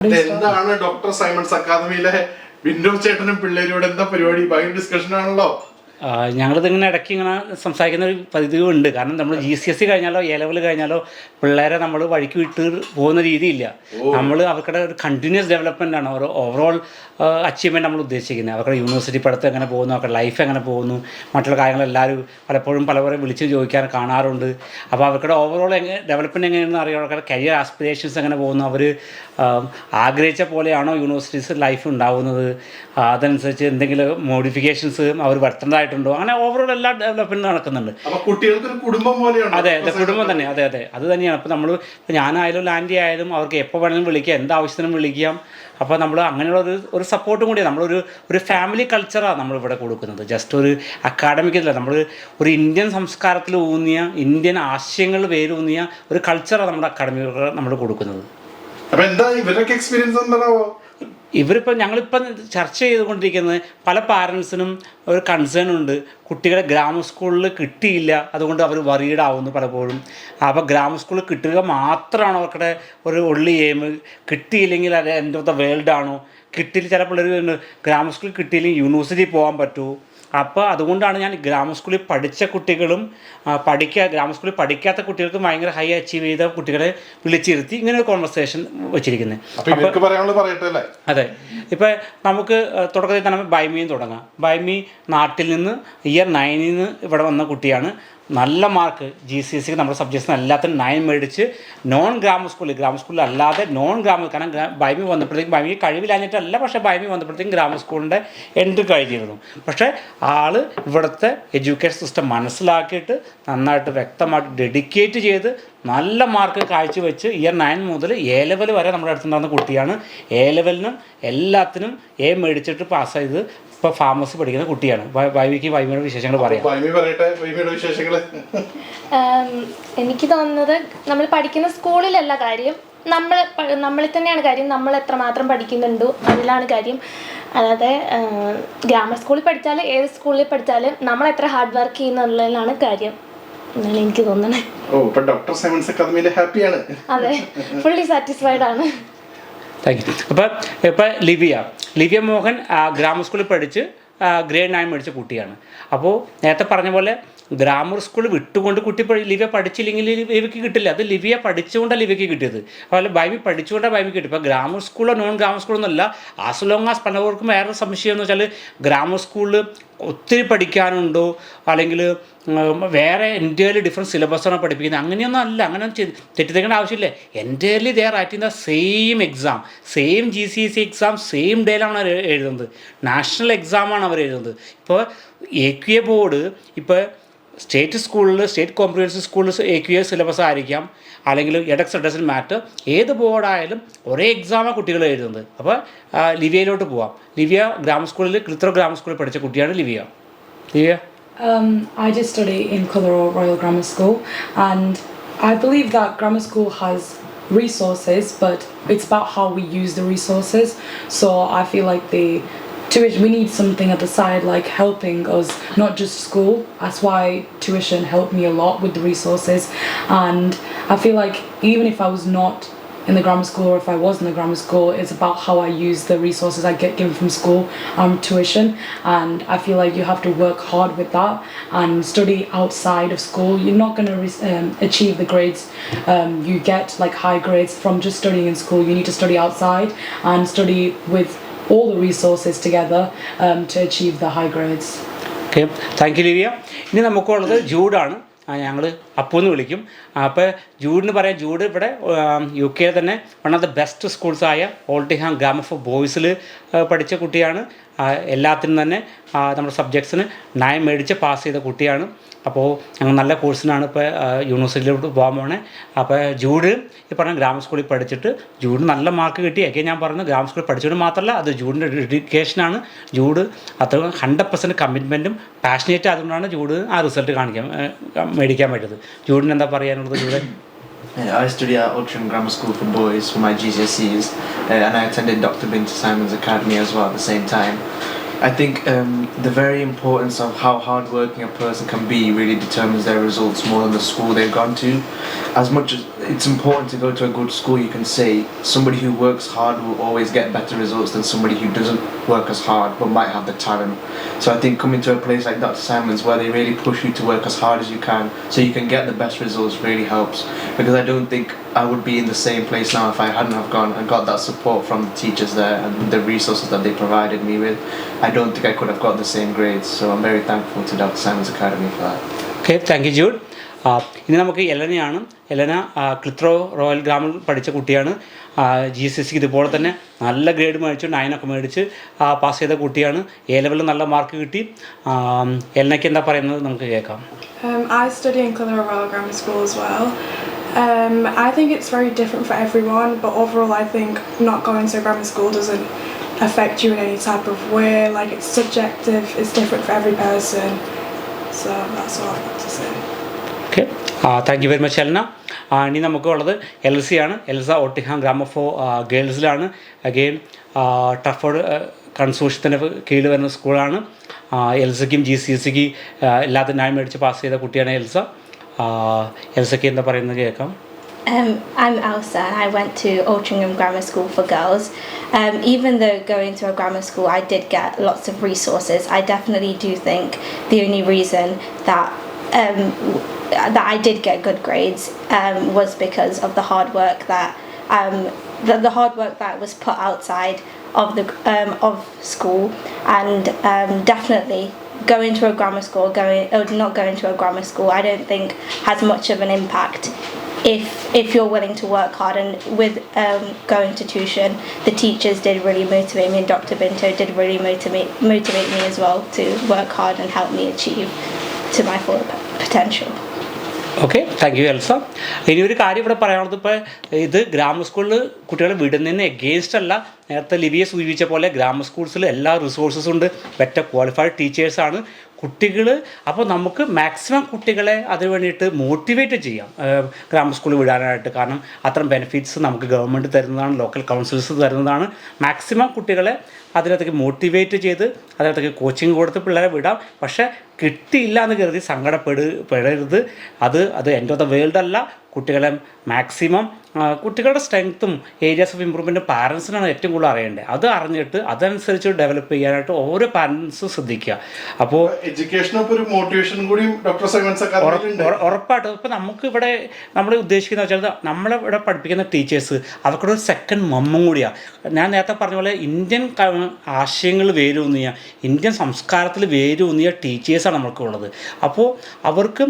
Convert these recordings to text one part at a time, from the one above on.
എന്താണ് doctor Symons അക്കാദമിയിലെ window ചേട്ടനും പിള്ളേരോട് എന്താ പരിപാടി? ഭയങ്കര ഡിസ്കഷൻ ആണല്ലോ. ഞങ്ങളിതിങ്ങനെ ഇടയ്ക്ക് ഇങ്ങനെ സംസാരിക്കുന്ന ഒരു പതിവുണ്ട് കാരണം നമ്മൾ ജി സി എസ് സി കഴിഞ്ഞാലോ എ ലെവൽ കഴിഞ്ഞാലോ പിള്ളേരെ നമ്മൾ വഴിക്ക് വിട്ട് പോകുന്ന രീതിയില്ല. നമ്മൾ അവർക്കുടെ ഒരു കണ്ടിന്യൂസ് ഡെവലപ്മെന്റ് ആണ്. ഒരു ഓവറോൾ അച്ചീവ്മെന്റ് നമ്മൾ ഉദ്ദേശിക്കുന്നത്. അവരുടെ യൂണിവേഴ്സിറ്റി പഠിത്തം എങ്ങനെ പോകുന്നു അവരുടെ ലൈഫ് എങ്ങനെ പോകുന്നു മറ്റുള്ള കാര്യങ്ങളെല്ലാവരും പലപ്പോഴും പലവരെ വിളിച്ച് ചോദിക്കാൻ കാണാറുണ്ട്. അപ്പോൾ അവരുടെ ഓവറോൾ എങ്ങനെ ഡെവലപ്മെന്റ് എങ്ങനെയാണെന്ന് അറിയാം അവരുടെ കരിയർ ആസ്പിറേഷൻസ് എങ്ങനെ പോകുന്നു അവർ ആഗ്രഹിച്ച പോലെയാണോ യൂണിവേഴ്സിറ്റീസ് ലൈഫ് ഉണ്ടാകുന്നത് അതനുസരിച്ച് എന്തെങ്കിലും മോഡിഫിക്കേഷൻസ് അവർ വരുത്തേണ്ടതായിട്ടുണ്ടോ അങ്ങനെ ഓവറോൾ എല്ലാ ഡെവലപ്മെന്റ് നടക്കുന്നുണ്ട്. കുട്ടികൾക്ക് കുടുംബം പോലെയാണ് അതെ അതെ കുടുംബം തന്നെ. അതെ അതെ. അത് തന്നെയാണ്. അപ്പോൾ നമ്മൾ ഞാനായാലും ലാൻഡി ആയാലും അവർക്ക് എപ്പോൾ വേണമെങ്കിലും വിളിക്കാം എന്ത് ആവശ്യത്തിനും വിളിക്കാം. അപ്പോൾ നമ്മൾ അങ്ങനെയുള്ള ഒരു ഒരു സപ്പോർട്ടും കൂടിയാണ്. നമ്മളൊരു ഒരു ഫാമിലി കൾച്ചറാണ് നമ്മൾ ഇവിടെ കൊടുക്കുന്നത്. ജസ്റ്റ് ഒരു അക്കാഡമിക്കല്ല നമ്മൾ ഒരു ഇന്ത്യൻ സംസ്കാരത്തിൽ ഊന്നിയ ഇന്ത്യൻ ആശയങ്ങൾ വേരൂന്നിയ ഒരു കൾച്ചറാണ് നമ്മുടെ അക്കാഡമികൾ നമ്മൾ കൊടുക്കുന്നത്. അപ്പോൾ എന്താ ഇവരൊക്കെ എക്സ്പീരിയൻസ് എന്താണാവോ ഇവരിപ്പോൾ ഞങ്ങളിപ്പം ചർച്ച ചെയ്തുകൊണ്ടിരിക്കുന്നത് പല പാരൻസിനും ഒരു കൺസേൺ ഉണ്ട്. കുട്ടികളെ ഗ്രാമ സ്കൂളിൽ കിട്ടിയില്ല. അതുകൊണ്ട് അവർ വറീഡ് ആവുന്നു പലപ്പോഴും. അപ്പോൾ ഗ്രാമ സ്കൂളിൽ കിട്ടുക മാത്രമാണ് അവർക്കുടെ ഒരു ഉള്ളി എയിം കിട്ടിയില്ലെങ്കിൽ അത് എൻഡ് ഓഫ് വേൾഡ് ആണോ? കിട്ടിയില്ല. ചില പിള്ളേർ ഗ്രാമ സ്കൂളിൽ കിട്ടിയില്ലെങ്കിൽ യൂണിവേഴ്സിറ്റി പോകാൻ പറ്റൂ. അപ്പോൾ അതുകൊണ്ടാണ് ഞാൻ ഗ്രാമ സ്കൂളിൽ പഠിച്ച കുട്ടികളും പഠിക്കാ ഗ്രാമ സ്കൂളിൽ പഠിക്കാത്ത കുട്ടികൾക്ക് ഭയങ്കര ഹൈ അച്ചീവ് ചെയ്ത കുട്ടികളെ വിളിച്ചിരുത്തി ഇങ്ങനെ ഒരു കോൺവെർസേഷൻ വെച്ചിരിക്കുന്നത് അതെ. ഇപ്പം നമുക്ക് തുടക്കത്തിൽ തന്നെ ബൈമിയും തുടങ്ങാം. ബൈമി നാട്ടിൽ നിന്ന് ഇയർ നയനിൽ നിന്ന് ഇവിടെ വന്ന കുട്ടിയാണ്. നല്ല മാർക്ക് ജി സി സിക്ക് നമ്മുടെ സബ്ജക്ട്സിന് എല്ലാത്തിനും നയൻ മേടിച്ച് നോൺ ഗ്രാമർ സ്കൂളിൽ ഗ്രാമർ സ്കൂളിൽ അല്ലാതെ നോൺ ഗ്രാമർ കാരണം ബൈമി വന്നപ്പോഴത്തേക്കും ബൈമി കഴിവില്ലാഞ്ഞിട്ടല്ല പക്ഷേ ബൈമി വന്നപ്പോഴത്തേക്കും ഗ്രാമർ സ്കൂളിന്റെ എൻട്രി കഴിഞ്ഞിരുന്നു. പക്ഷേ ആൾ ഇവിടുത്തെ എഡ്യൂക്കേഷൻ സിസ്റ്റം മനസ്സിലാക്കിയിട്ട് നന്നായിട്ട് വ്യക്തമായിട്ട് ഡെഡിക്കേറ്റ് ചെയ്ത് നല്ല മാർക്ക് കാഴ്ചവെച്ച് ഇയർ നയൻ മുതൽ എ ലെവൽ വരെ നമ്മുടെ അടുത്തുണ്ടാകുന്ന കുട്ടിയാണ്. എ ലെവലിനും എല്ലാത്തിനും എ മേടിച്ചിട്ട് പാസ് ചെയ്ത് ഇപ്പോൾ ഫാമസ് പഠിക്കുന്ന കുട്ടിയാണ്. വൈ- വൈവിക്ക് വൈവിയുടെ വിശേഷങ്ങൾ പറയാം. എനിക്ക് തോന്നുന്നത് നമ്മൾ പഠിക്കുന്ന സ്കൂളിലല്ല കാര്യം. നമ്മൾ നമ്മളിൽ തന്നെയാണ് കാര്യം. നമ്മൾ എത്രമാത്രം പഠിക്കുന്നുണ്ടോ അതിലാണ് കാര്യം. അല്ലാതെ ഗ്രാമർ സ്കൂളിൽ പഠിച്ചാലും ഏത് സ്കൂളിൽ പഠിച്ചാലും നമ്മൾ എത്ര ഹാർഡ് വർക്ക് ചെയ്യുന്നുള്ളതിലാണ് കാര്യം. എന്നാണ് എനിക്ക് തോന്നുന്നത്. ഓ ഇപ്പൊ ഡോക്ടർ സൈമൺസ് ഹാപ്പിയാണ് അതെ ഫുള്ളി സാറ്റിസ്ഫൈഡ് ആണ്. താങ്ക് യു അപ്പോൾ ഇപ്പൊ ലിവിയ ലിവിയ മോഹൻ ഗ്രാമർ സ്കൂളിൽ പഠിച്ച് ഗ്രേഡ് നയൻ മേടിച്ച കുട്ടിയാണ്. അപ്പോൾ നേരത്തെ പറഞ്ഞ പോലെ ഗ്രാമർ സ്കൂൾ വിട്ടുകൊണ്ട് കുട്ടി ലിവ്യ പഠിച്ചില്ലെങ്കിൽ ലിവിക്ക് കിട്ടില്ല. അത് ലിവിയ പഠിച്ചുകൊണ്ടാണ് ലിവിക്ക് കിട്ടിയത്. അതുപോലെ ബൈബി പഠിച്ചുകൊണ്ടാണ് ബൈബി കിട്ടി ഇപ്പോൾ ഗ്രാമർ സ്കൂളോ നോൺ ഗ്രാമർ സ്കൂളൊന്നുമല്ല ആസ് ലോങ് ആസ് പലവർക്കും വേറെ സംശയം എന്ന് വെച്ചാൽ ഗ്രാമർ സ്കൂളിൽ ഒത്തിരി പഠിക്കാനുണ്ടോ? അല്ലെങ്കിൽ വേറെ എന്റയർലി ഡിഫറെന്റ് സിലബസാണ് പഠിപ്പിക്കുന്നത്. അങ്ങനെയൊന്നും അല്ല. അങ്ങനെ തെറ്റിദ്ധരിക്കേണ്ട ആവശ്യമില്ല. Entirely they writing the same exam same G C C exam same ഡേയിലാണ് അവർ എഴുതുന്നത്. നാഷണൽ എക്സാമാണ് അവർ എഴുതുന്നത്. ഇപ്പോൾ എ ക്യു എ ബോർഡ് ഇപ്പോൾ സ്റ്റേറ്റ് സ്കൂളിൽ സ്റ്റേറ്റ് കോംപ്രിഹെൻസീവ് സ്കൂളിൽ എ ക്യു എ സിലബസ് ആയിരിക്കാം. അല്ലെങ്കിൽ എഡക്സ് ഡസൻ മാറ്റർ ഏത് ബോർഡായാലും ഒരേ എക്സാമാണ് കുട്ടികൾ എഴുതുന്നത്. അപ്പോൾ ലിവിയയിലോട്ട് പോവാം. ലിവിയ ഗ്രാമ സ്കൂളിൽ കൃത്ര ഗ്രാമ സ്കൂളിൽ പഠിച്ച കുട്ടിയാണ് Livia. Livia? Um, I just study in Clitheroe Royal Grammar School, and I believe that grammar school has resources, but it's about how we use the resources. So I feel like the tuition we need something at the side like helping us, not just school. That's why tuition helped me a lot with the resources, and I feel like even if I was not in the grammar school or if I was in the grammar school, it's about how I use the resources I get given from school, um, tuition, and I feel like you have to work hard with that and study outside of school. You're not going to um, achieve the grades um, you get, like high grades, from just studying in school. You need to study outside and study with all the resources together um, to achieve the high grades. Okay thank you Livia ഇനി നമുക്കുള്ളത് ജൂഡാണ് ഞങ്ങൾ അപ്പൂന്ന് വിളിക്കും. അപ്പോൾ ജൂഡിന് പറയാം Jude ഇവിടെ U K തന്നെ one of the best സ്കൂൾസായ Altrincham grammar of ബോയ്സിൽ പഠിച്ച കുട്ടിയാണ്. എല്ലാത്തിനും തന്നെ നമ്മുടെ സബ്ജക്ട്സിന് നയം മേടിച്ച് പാസ് ചെയ്ത കുട്ടിയാണ്. അപ്പോൾ ഞങ്ങൾ നല്ല കോഴ്സിനാണ് ഇപ്പോൾ യൂണിവേഴ്സിറ്റിയിലോട്ട് പോകാൻ പോണേ. അപ്പോൾ ജൂഡ് ഈ പറഞ്ഞ ഗ്രാമ സ്കൂളിൽ പഠിച്ചിട്ട് ജൂഡ് നല്ല മാർക്ക് കിട്ടി. ഒക്കെ ഞാൻ പറഞ്ഞു ഗ്രാമ സ്കൂളിൽ പഠിച്ചുകൊണ്ട് മാത്രമല്ല അത് ജൂഡിന്റെ ഡെഡിക്കേഷനാണ് ജൂഡ് അത്ര ഹൺഡ്രഡ് പെർസെന്റ് കമ്മിറ്റ്മെന്റും പാഷനേറ്റ് അതുകൊണ്ടാണ് ജൂഡ് ആ റിസൾട്ട് കാണിക്കാൻ മേടിക്കാൻ പറ്റത് ജൂഡിന് എന്താ പറയാനുള്ളത് Jude Yeah, I study at Ultram Grammar School for Boys for my GCSEs, uh, and I attended Dr. Binta Simon's Academy as well at the same time. I think um, the very importance of how hardworking a person can be really determines their results more than the school they've gone to. As much as it's important to go to a good school, you can say somebody who works hard will always get better results than somebody who doesn't work as hard but might have the talent. So I think coming to a place like Dr. Simon's where they really push you to work as hard as you can so you can get the best results really helps. Because I don't think I would be in the same place now if I hadn't have gone and got that support from the teachers there and the resources that they provided me with. I don't think I could have got the same grades. So I'm very thankful to Dr. Simon's Academy for that. Okay thank you Jude ആ, ഇനി നമുക്ക് എലനയാണ് എലന ആ, ക്ലിത്രോ royal ഗ്രാമിൽ പഠിച്ച കുട്ടിയാണ് G S S സിക്ക് ഇതുപോലെ തന്നെ നല്ല ഗ്രേഡ് മേടിച്ചു നയനൊക്കെ മേടിച്ച് പാസ് ചെയ്ത കുട്ടിയാണ് എ ലെവലിൽ നല്ല മാർക്ക് കിട്ടി ആ, എലനയ്ക്ക് എന്താ പറയുന്നത് നമുക്ക് കേൾക്കാം Um, I study in Clitheroe Royal Grammar School as well. Um, I think it's very different for everyone, but overall, I think not going to a grammar school doesn't affect you in any type of way. Like, it's subjective, it's different for every person. So, that's all I've got to say. Okay. Thank you very much Elna ഇനി നമുക്കുള്ളത് L C ആണ് Elsa ഒട്ടിഹാം ഗ്രാമഫോ ഗേൾസിലാണ് again Trafford കൺസോഷ്യത്തിന്റെ കീഴിൽ വരുന്ന സ്കൂളാണ് എൽസയ്ക്കും G C S സിക്ക് എല്ലാത്തിനും ന്യായം മേടിച്ച് പാസ് ചെയ്ത കുട്ടിയാണ് എൽസ എൽസയ്ക്ക് എന്താ പറയുന്നത് കേൾക്കാം Um, I'm Elsa. And I went to Altrincham Grammar School for Girls. Um, even though going to a grammar school I did get lots of resources, I definitely do think the only reason that um, that I did get good grades um, was because of the hard work that um, the, the hard work that was put outside of the um, of school. And definitely going to a grammar school going or not going to a grammar school I don't think has much of an impact if if you're willing to work hard and with um, going to tuition the teachers did really motivate me and Dr. Binto did really motivate motivate me as well to work hard and help me achieve to my full potential okay thank you Elsa ഇനി ഒരു കാര്യം ഇവിടെ പറയാനുള്ളത് ഇപ്പോൾ ഇത് grammar സ്കൂളിൽ കുട്ടികളെ വിടുന്നതിന് against അല്ല നേരത്തെ ലിവിയെ സൂചിപ്പിച്ച പോലെ ഗ്രാമർ സ്കൂൾസിൽ എല്ലാ റിസോഴ്സസും ഉണ്ട് ബെറ്റർ ക്വാളിഫൈഡ് ടീച്ചേഴ്സാണ് കുട്ടികൾ അപ്പോൾ നമുക്ക് മാക്സിമം കുട്ടികളെ അതിന് വേണ്ടിയിട്ട് മോട്ടിവേറ്റ് ചെയ്യാം. ഗ്രാമ സ്കൂളിൽ വിടാനായിട്ട്. കാരണം അത്തരം ബെനിഫിറ്റ്സ് നമുക്ക് ഗവൺമെന്റ് തരുന്നതാണ് ലോക്കൽ കൗൺസിൽസ് തരുന്നതാണ്. മാക്സിമം കുട്ടികളെ അതിനകത്തേക്ക് മോട്ടിവേറ്റ് ചെയ്ത് അതിനകത്തേക്ക് കോച്ചിങ് കൊടുത്ത് പിള്ളേരെ വിടാം. പക്ഷേ കിട്ടിയില്ല എന്ന് കരുതി സങ്കടപ്പെട് പെടരുത്. അത് അത് എൻഡ് ഓഫ് ദ വേൾഡ് അല്ല. കുട്ടികളെ മാക്സിമം കുട്ടികളുടെ സ്ട്രെങ്ത്തും ഏരിയാസ് ഓഫ് ഇമ്പ്രൂവ്മെന്റ് പാരൻസിനാണ് ഏറ്റവും കൂടുതൽ അറിയേണ്ടത്. അത് അറിഞ്ഞിട്ട് അതനുസരിച്ച് ഡെവലപ്പ് ചെയ്യാനായിട്ട് ഓരോ പാരൻസും ശ്രദ്ധിക്കുക. അപ്പോൾ ഒരു മോട്ടിവേഷൻ കൂടി ഡോക്ടർ ഉറപ്പായിട്ടും. ഇപ്പം നമുക്ക് ഇവിടെ നമ്മൾ ഉദ്ദേശിക്കുന്ന വെച്ചാൽ നമ്മളെ ഇവിടെ പഠിപ്പിക്കുന്ന ടീച്ചേഴ്സ് അവർക്കൊരു സെക്കൻഡ് മമ്മും കൂടിയാണ് ഞാൻ നേരത്തെ പറഞ്ഞ പോലെ ഇന്ത്യൻ ആശയങ്ങൾ വേരൂന്നിയ ഇന്ത്യൻ സംസ്കാരത്തിൽ വേരൂന്നിയ ടീച്ചേഴ്സാണ് നമ്മൾക്കുള്ളത് അപ്പോൾ അവർക്ക്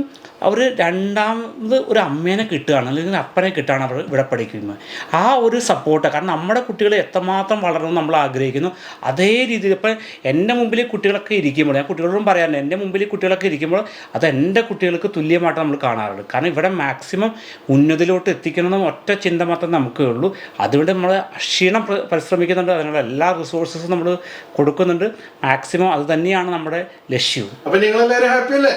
അവർ രണ്ടാമത് ഒരു അമ്മേനെ കിട്ടുകയാണ് അല്ലെങ്കിൽ അപ്പനെ കിട്ടുകയാണ് അവർ ഇവിടെ പഠിക്കുന്നത്. ആ ഒരു സപ്പോർട്ട് കാരണം നമ്മുടെ കുട്ടികൾ എത്രമാത്രം വളരണം നമ്മൾ ആഗ്രഹിക്കുന്നു അതേ രീതിയിൽ ഇപ്പം എന്റെ മുമ്പിൽ കുട്ടികളൊക്കെ ഇരിക്കുമ്പോൾ ഞാൻ കുട്ടികളോടും പറയാറുണ്ട് എന്റെ മുമ്പിൽ കുട്ടികളൊക്കെ ഇരിക്കുമ്പോൾ അത് എന്റെ കുട്ടികൾക്ക് തുല്യമായിട്ട് നമ്മൾ കാണാറുണ്ട്. കാരണം ഇവിടെ മാക്സിമം ഉന്നതിലോട്ട് എത്തിക്കണമെന്ന് ഒറ്റ ചിന്ത മാത്രമേ നമുക്ക് ഉള്ളൂ അതുകൊണ്ട് നമ്മൾ ക്ഷീണം പരിശ്രമിക്കുന്നുണ്ട് അതിനുള്ള എല്ലാ റിസോഴ്സസും നമ്മൾ കൊടുക്കുന്നുണ്ട്. മാക്സിമം അത് തന്നെയാണ് നമ്മുടെ ലക്ഷ്യവും. അപ്പൊ നിങ്ങളെല്ലാവരും ഹാപ്പി അല്ലേ?